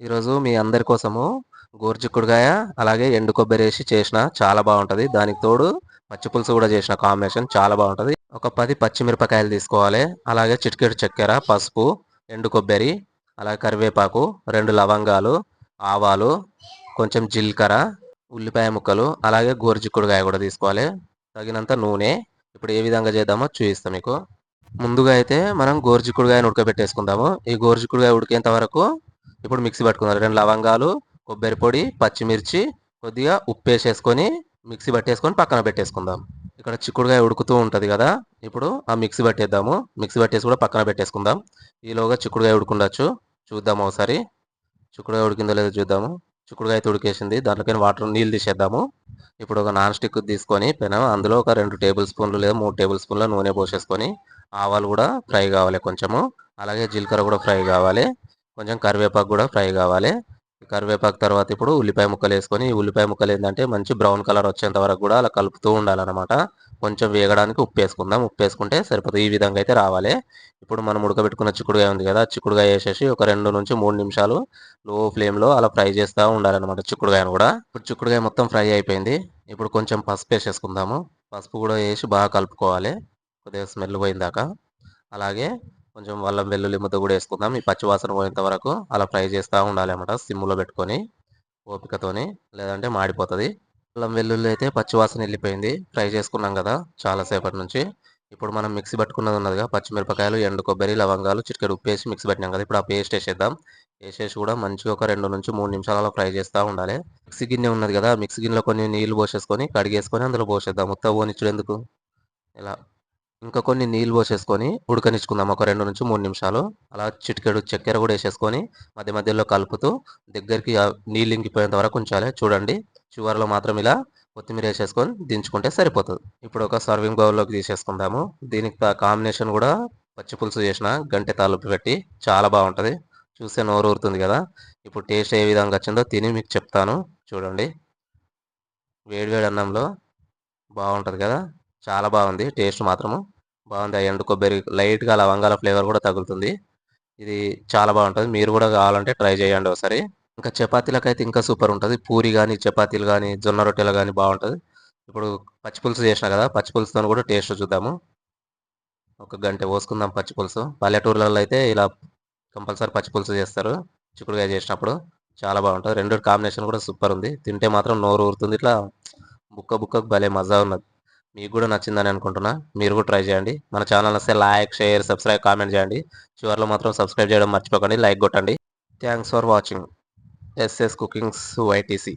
ఈరోజు మీ అందరి కోసము గోరుచిక్కుడుకాయ అలాగే ఎండు కొబ్బరి వేసి చేసిన చాలా బాగుంటుంది. దానికి తోడు పచ్చి పులుసు కూడా చేసిన కాంబినేషన్ చాలా బాగుంటుంది. ఒక పది పచ్చిమిరపకాయలు తీసుకోవాలి. అలాగే చిటికెడు చక్కెర పసుపు ఎండు కొబ్బరి అలాగే కరివేపాకు రెండు లవంగాలు ఆవాలు కొంచెం జీలకర్ర ఉల్లిపాయ ముక్కలు అలాగే గోరుచిక్కుడుకాయ కూడా తీసుకోవాలి. తగినంత నూనె. ఇప్పుడు ఏ విధంగా చేద్దామో చూపిస్తాం మీకు. ముందుగా అయితే మనం గోర్జికుడుగాయను ఉడకబెట్టేసుకుందాము. ఈ గోర్జికుడుగాయ ఉడికేంత వరకు ఇప్పుడు మిక్సీ పట్టుకుందాం రెండు లవంగాలు కొబ్బరి పొడి పచ్చిమిర్చి కొద్దిగా ఉప్పు వేసేసుకొని మిక్సీ పట్టేసుకొని పక్కన పెట్టేసుకుందాం. ఇక్కడ చిక్కుడుకాయ ఉడుకుతూ ఉంటుంది కదా ఇప్పుడు ఆ మిక్సీ పట్టేద్దాము. మిక్సీ పట్టేసి కూడా పక్కన పెట్టేసుకుందాం. ఈలోగా చిక్కుడుకాయ ఉడుకుండొచ్చు. చూద్దాము ఒకసారి. చిక్కుడుగా ఉడికిందో లేదో చూద్దాము. చిక్కుడుకాయ ఉడికేసింది. దాంట్లోకి వాటర్ నీళ్ళు తీసేద్దాము. ఇప్పుడు ఒక నాన్ స్టిక్ తీసుకొని పెనం అందులో ఒక రెండు టేబుల్ స్పూన్లు లేదా మూడు టేబుల్ స్పూన్ల నూనె పోసేసుకొని ఆవాలు కూడా ఫ్రై కావాలి కొంచెము. అలాగే జీలకర్ర కూడా ఫ్రై కావాలి. కొంచెం కరివేపాకు కూడా ఫ్రై కావాలి. కరివేపాకు తర్వాత ఇప్పుడు ఉల్లిపాయ ముక్కలు వేసుకొని ఈ ఉల్లిపాయ ముక్కలు ఏంటంటే మంచి బ్రౌన్ కలర్ వచ్చేంత వరకు కూడా అలా కలుపుతూ ఉండాలన్నమాట. కొంచెం వేగడానికి ఉప్పు వేసుకుందాం. ఉప్పు వేసుకుంటే సరిపోతుంది. ఈ విధంగా అయితే రావాలి. ఇప్పుడు మనం ఉడకబెట్టుకున్న చిక్కుడుగా ఉంది కదా చిక్కుడుగా వేసేసి ఒక రెండు నుంచి మూడు నిమిషాలు లో ఫ్లేమ్లో అలా ఫ్రై చేస్తూ ఉండాలన్నమాట చిక్కుడుగాయను కూడా. ఇప్పుడు చిక్కుడుగాయ మొత్తం ఫ్రై అయిపోయింది. ఇప్పుడు కొంచెం పసుపు వేసేసుకుందాము. పసుపు కూడా వేసి బాగా కలుపుకోవాలి. కొద్దిగా స్మెల్ పోయిందాక అలాగే కొంచెం అల్లం వెల్లుల్లి ముద్ద కూడా వేసుకుందాం. ఈ పచ్చివాసన పోయేంత వరకు అలా ఫ్రై చేస్తూ ఉండాలి అనమాట సిమ్లో పెట్టుకొని ఓపికతోని లేదంటే మాడిపోతుంది. అల్లం వెల్లుల్లి అయితే పచ్చివాసన వెళ్ళిపోయింది. ఫ్రై చేసుకున్నాం కదా చాలాసేపటి నుంచి. ఇప్పుడు మనం మిక్సీ పట్టుకున్నది ఉన్నదిగా పచ్చిమిరపకాయలు ఎండు కొబ్బరి లవంగాలు చిటికెడు ఉప్పు వేసి మిక్సీ పెట్టినాం కదా ఇప్పుడు ఆ పేస్ట్ వేసేద్దాం. వేసేసి కూడా మంచిగా ఒక రెండు నుంచి మూడు నిమిషాలలో ఫ్రై చేస్తూ ఉండాలి. మిక్సీ గిన్నె ఉన్నది కదా మిక్సీ గిన్నెలో కొన్ని నీళ్ళు పోసేసుకొని కడిగేసుకొని అందులో పోసేద్దాం. ఉత్త పోనిచ్చుడు ఎందుకు? ఇలా ఇంకా కొన్ని నీళ్ళు పోసేసుకొని ఉడకనిచ్చుకుందాం. ఒక రెండు నుంచి మూడు నిమిషాలు. అలా చిటికెడు చక్కెర కూడా వేసేసుకొని మధ్య మధ్యలో కలుపుతూ దగ్గరికి నీళ్ళు ఇంకిపోయేంత వరకు ఉంచాలి. చూడండి. చివరిలో మాత్రం ఇలా కొత్తిమీర వేసేసుకొని దించుకుంటే సరిపోతుంది. ఇప్పుడు ఒక సర్వింగ్ బౌల్లోకి తీసేసుకుందాము. దీనికి కాంబినేషన్ కూడా పచ్చి పులుసు చేసిన గంటె తాలూపు పెట్టి చాలా బాగుంటుంది. చూస్తే నోరు ఊరుతుంది కదా. ఇప్పుడు టేస్ట్ ఏ విధంగా వచ్చిందో తిని మీకు చెప్తాను. చూడండి. వేడివేడి అన్నంలో బాగుంటుంది కదా. చాలా బాగుంది టేస్ట్ మాత్రము. బాగుంది. ఎండు కొబ్బరి లైట్గా లవంగాల ఫ్లేవర్ కూడా తగులుతుంది. ఇది చాలా బాగుంటుంది. మీరు కూడా కావాలంటే ట్రై చేయండి ఒకసారి. ఇంకా చపాతీలకు అయితే ఇంకా సూపర్ ఉంటుంది. పూరి కానీ చపాతీలు కానీ జొన్న రొట్టెలు కానీ బాగుంటుంది. ఇప్పుడు పచ్చి పులుసు చేసిన కదా పచ్చిపులుసుతో కూడా టేస్ట్ చూద్దాము. ఒక గంట పోసుకుందాం పచ్చి పులుసు. పల్లెటూర్లలో అయితే ఇలా కంపల్సరీ పచ్చి పులుసు చేస్తారు. చిక్కుడుగా చేసినప్పుడు చాలా బాగుంటుంది. రెండు కాంబినేషన్ కూడా సూపర్ ఉంది. తింటే మాత్రం నోరు ఊరుతుంది. ఇట్లా బుక్క బుక్కకు భలే మజా ఉన్నది. మీకు కూడా నచ్చిందని అనుకుంటున్నా. మీరు కూడా ట్రై చేయండి. మన ఛానల్ వస్తే లైక్ షేర్ సబ్స్క్రైబ్ కామెంట్ చేయండి. చివరిలో మాత్రం సబ్స్క్రైబ్ చేయడం మర్చిపోకండి. లైక్ కొట్టండి. Thanks for watching SS cookings YTC